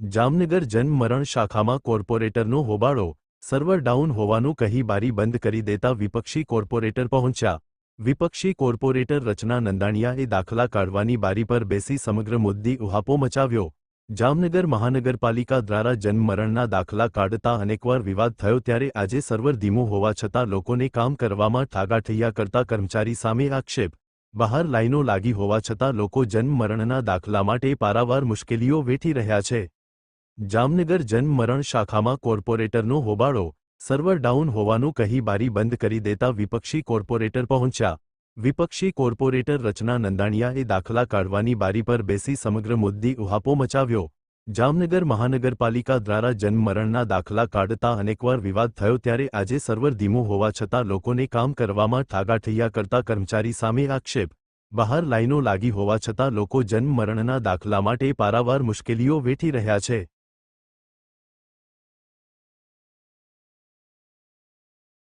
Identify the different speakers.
Speaker 1: જામનગર જન્મમરણ શાખામાં કોર્પોરેટરનો હોબાળો, server down હોવાનું કહી બારી બંધ કરી દેતા વિપક્ષી કોર્પોરેટર પહોંચ્યા. વિપક્ષી કોર્પોરેટર રચના નંદાણીયાએ દાખલા કાઢવાની બારી પર બેસી સમગ્ર મુદ્દી ઉહાપો મચાવ્યો. જામનગર મહાનગરપાલિકા દ્વારા જન્મમરણના દાખલા કાઢતા અનેકવાર વિવાદ થયો ત્યારે આજે સર્વર ધીમું હોવા છતાં લોકોને કામ કરવામાં ઠાગાઠૈયા કરતા કર્મચારી સામે આક્ષેપ. બહાર લાઈનો લાગી હોવા છતાં લોકો જન્મમરણના દાખલા માટે પારાવાર મુશ્કેલીઓ વેઠી રહ્યા છે. જામનગર જન્મમરણ શાખામાં કોર્પોરેટરનો હોબાળો, સર્વર ડાઉન હોવાનું કહી બારી બંધ કરી દેતા વિપક્ષી કોર્પોરેટર પહોંચ્યા. વિપક્ષી કોર્પોરેટર રચના નંદાણીયાએ દાખલા કાઢવાની બારી પર બેસી સમગ્ર મુદ્દી ઉહાપો મચાવ્યો. જામનગર મહાનગરપાલિકા દ્વારા જન્મમરણના દાખલા કાઢતા અનેકવાર વિવાદ થયો ત્યારે આજે સર્વર ધીમું હોવા છતાં લોકોને કામ કરવામાં ઠાગાઠૈયા કરતા કર્મચારી સામે આક્ષેપ. બહાર લાઈનો લાગી હોવા છતાં લોકો જન્મમરણના દાખલા માટે પારાવાર મુશ્કેલીઓ વેઠી રહ્યા છે.